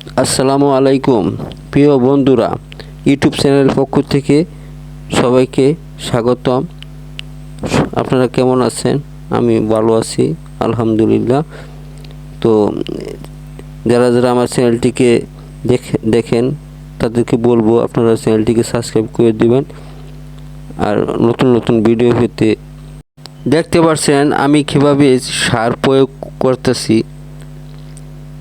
আসসালামু আলাইকুম। প্রিয় বন্ধুরা, ইউটিউব চ্যানেলের পক্ষ থেকে সবাইকে স্বাগতম। আপনারা কেমন আছেন? আমি ভালো আছি, আলহামদুলিল্লাহ। তো, যারা যারা আমার চ্যানেলটিকে দেখে, দেখেন, তাদেরকে বলব আপনারা চ্যানেলটিকে সাবস্ক্রাইব করে দিবেন। আর নতুন নতুন ভিডিও পেতে দেখতে পাচ্ছেন আমি কীভাবে সার প্রয়োগ করতেছি।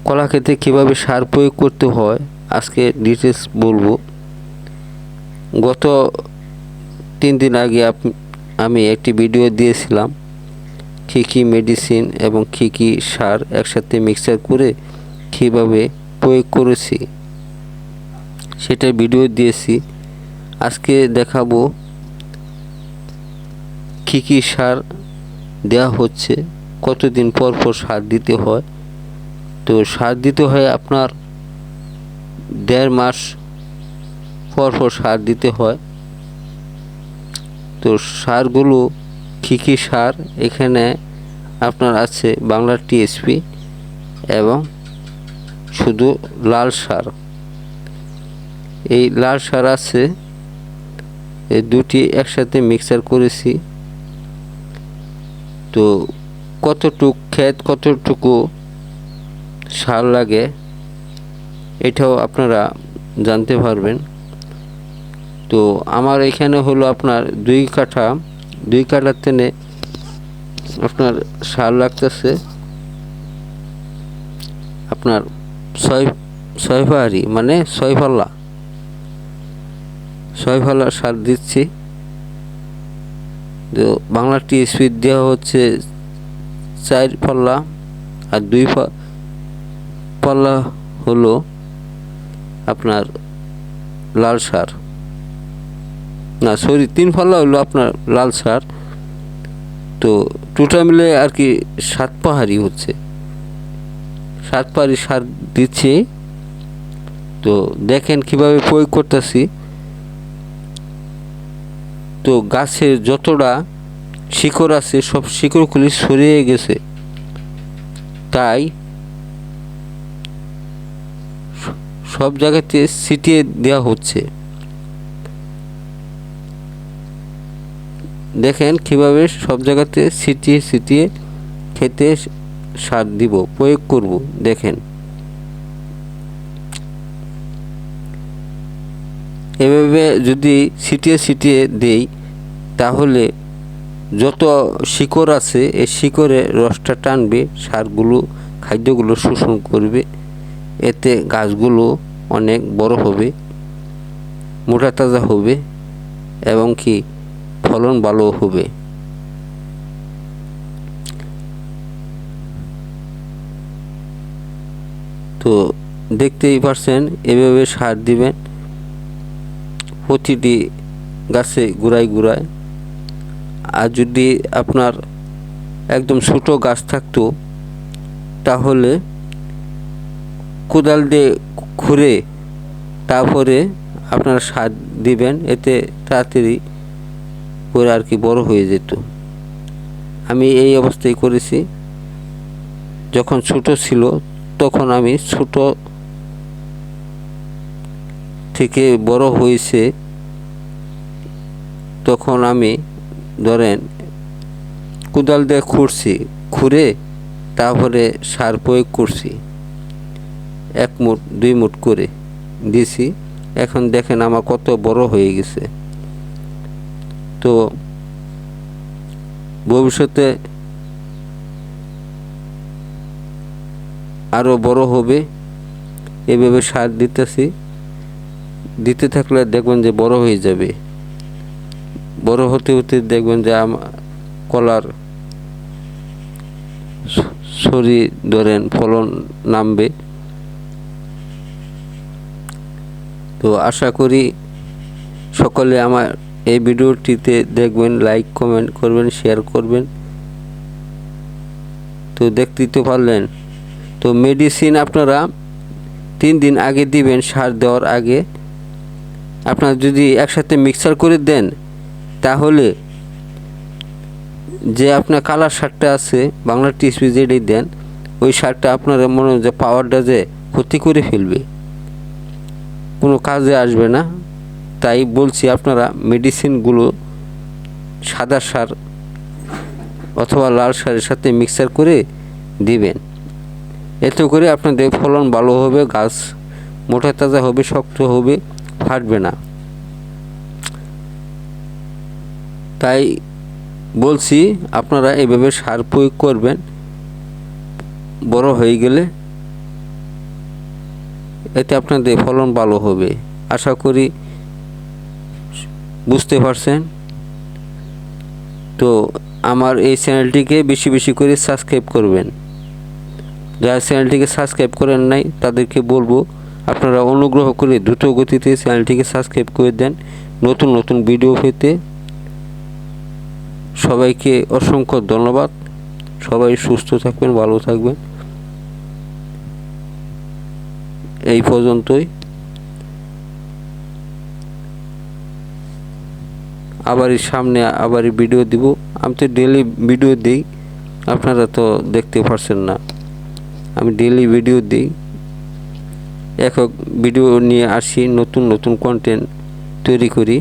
কলা খেতে কীভাবে সার প্রয়োগ করতে হয়, আজকে ডিটেলস বলব। গত তিন দিন আগে আমি একটি ভিডিও দিয়েছিলাম, কী কী মেডিসিন এবং কী কী সার একসাথে মিক্সচার করে কীভাবে প্রয়োগ করেছি, সেটার ভিডিও দিয়েছি। আজকে দেখাবো কী কী সার দেওয়া হচ্ছে, কতদিন পর পর সার দিতে হয় তো সার দিতে হয় আপনার দেড় মাস পর পর সার দিতে হয়। তো সারগুলো কী কী সার? এখানে আপনার আছে বাংলা টিএসপি এবং শুধু লাল সার। এই লাল সার আছে, এই দুটি একসাথে মিক্সার করেছি। তো কতটুক ক্ষেত, কতটুকু সার লাগে, এটাও আপনারা জানতে পারবেন। তো আমার এখানে হলো আপনার দুই কাঠা, দুই কাঠার তেনে আপনার সার লাগতেছে। আপনার ছয় ছয় পাহাড়ি মানে ছয় পাল্লা। ছয় পাল্লা সার দিচ্ছি। তো বাংলা স্পিড দেওয়া হচ্ছে চার পাল্লা আর দুই পা- পাল্লা হলো আপনার লাল সার। না, সরি, তিন পাল্লা হলো আপনার লাল সার। তো টোটাল মিলে আর কি সাত পাহাড়ি হচ্ছে। সাত পাহাড়ি সার দিচ্ছি। তো দেখেন কীভাবে প্রয়োগ করতেছি। তো গাছের যতটা শিকড় আছে, সব শিকড়গুলি সরিয়ে গেছে। তাই সব জায়গাতে ছিটিয়ে দেওয়া হচ্ছে। দেখেন কীভাবে সব জায়গাতে ছিটিয়ে ছিটিয়ে খেতে সার দিব, প্রয়োগ করব, দেখেন। এভাবে যদি ছিটিয়ে ছিটিয়ে দেই, তাহলে যত শিকড় আছে, এই শিকড়ে রসটা টানবে, সারগুলো, খাদ্যগুলো শোষণ করবে। এতে গাছগুলো অনেক বড় হবে, মোটা তাজা হবে এবং কি ফলন ভালো হবে। তো দেখতেই পারছেন, এভাবে সার দিবেন। প্রতিটি গাছে গুড়ায় গুড়ায় আর যদি আপনার একদম ছোটো গাছ থাকতো, তাহলে কোদাল দিয়ে খুঁড়ে তারপরে আপনারা সার দিবেন, এতে তাড়াতাড়ি করে আর কি বড় হয়ে যেত। আমি এই অবস্থায় করেছি। যখন ছোট ছিল, তখন আমি ছোট থেকে বড় হয়েছে, তখন আমি ধরেন কোদাল দিয়ে খুঁড়ছি, খুঁড়ে তারপরে সার প্রয়োগ করছি। এক মুঠ, দুই মুঠ করে দিছি এখন দেখেন আমার কত বড় হয়ে গেছে। তো ভবিষ্যতে আরও বড় হবে, এভাবে সার দিতেছি। দিতে থাকলে দেখবেন যে বড় হয়ে যাবে। বড় হতে হতে দেখবেন যে আমার কলার শরীর ধরেন, ফলন নামবে। তো আশা করি সকলে আমার এই ভিডিওটিতে দেখবেন লাইক কমেন্ট করবেন শেয়ার করবেন। তো দেখতেই তো পারলেন। তো মেডিসিন আপনারা তিন দিন আগে দিবেন, সার দেওয়ার আগে। আপনার যদি একসাথে মিক্সার করে দেন, তাহলে যে আপনার কালার সারটা আছে, বাংলা টিসপি যেটাই দেন, ওই সারটা আপনার মনে হয় যে পাওয়ারটা যে ক্ষতি করে ফেলবে। কোনো কাজে আসবে না। তাই বলছি আপনারা মেডিসিনগুলো সাদা সার অথবা লাল সারের সাথে মিক্সার করে দিবেন। এতে করে আপনাদের ফলন ভালো হবে, গাছ মোটা তাজা হবে, শক্ত হবে, ফাটবে না। তাই বলছি আপনারা এভাবে সার প্রয়োগ করবেন। বড় হয়ে গেলে এতে আপনাদের ফলন ভালো হবে। আশা করি বুঝতে পারছেন? তো আমার এই চ্যানেলটিকে বেশি বেশি করে সাবস্ক্রাইব করবেন। যারা চ্যানেলটিকে সাবস্ক্রাইব করেন নাই, তাদেরকে বলব, আপনারা অনুগ্রহ করে দ্রুত গতিতে চ্যানেলটিকে সাবস্ক্রাইব করে দেন। নতুন নতুন ভিডিও পেতে সবাইকে অসংখ্য ধন্যবাদ। সবাই সুস্থ থাকবেন, ভালো থাকবেন। এই পর্যন্তই। আবার সামনে আবার ভিডিও দিব। আমি তো ডেলি ভিডিও দিই, আপনারা তো দেখতে পারছেন না। আমি ডেলি ভিডিও দিই। একক ভিডিও নিয়ে আসি, নতুন নতুন কন্টেন্ট তৈরি করি।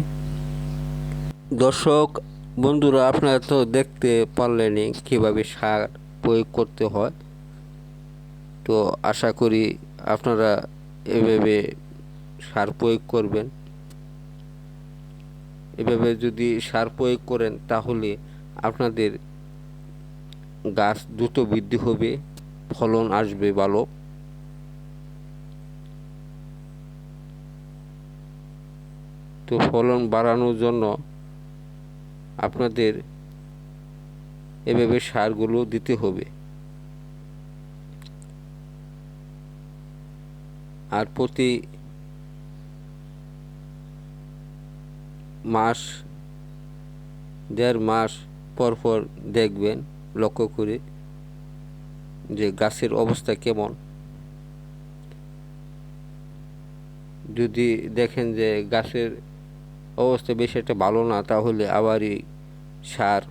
দর্শক, বন্ধুরা, আপনারা তো দেখতে পারলেনই কীভাবে সার প্রয়োগ করতে হয়। তো আশা করি আপনারা এভাবে সার প্রয়োগ করবেন। এভাবে যদি সার প্রয়োগ করেন তাহলে আপনাদের গাছ দ্রুত বৃদ্ধি হবে, ফলন আসবে ভালো। তো ফলন বাড়ানোর জন্য আপনাদের এভাবে সারগুলো দিতে হবে। আর প্রতি মাস, দেড় মাস পর পর দেখবেন, লক্ষ্য করে যে গাছের অবস্থা কেমন। যদি দেখেন যে গাছের অবস্থা বেশি একটা ভালো না, তাহলে আবারই সার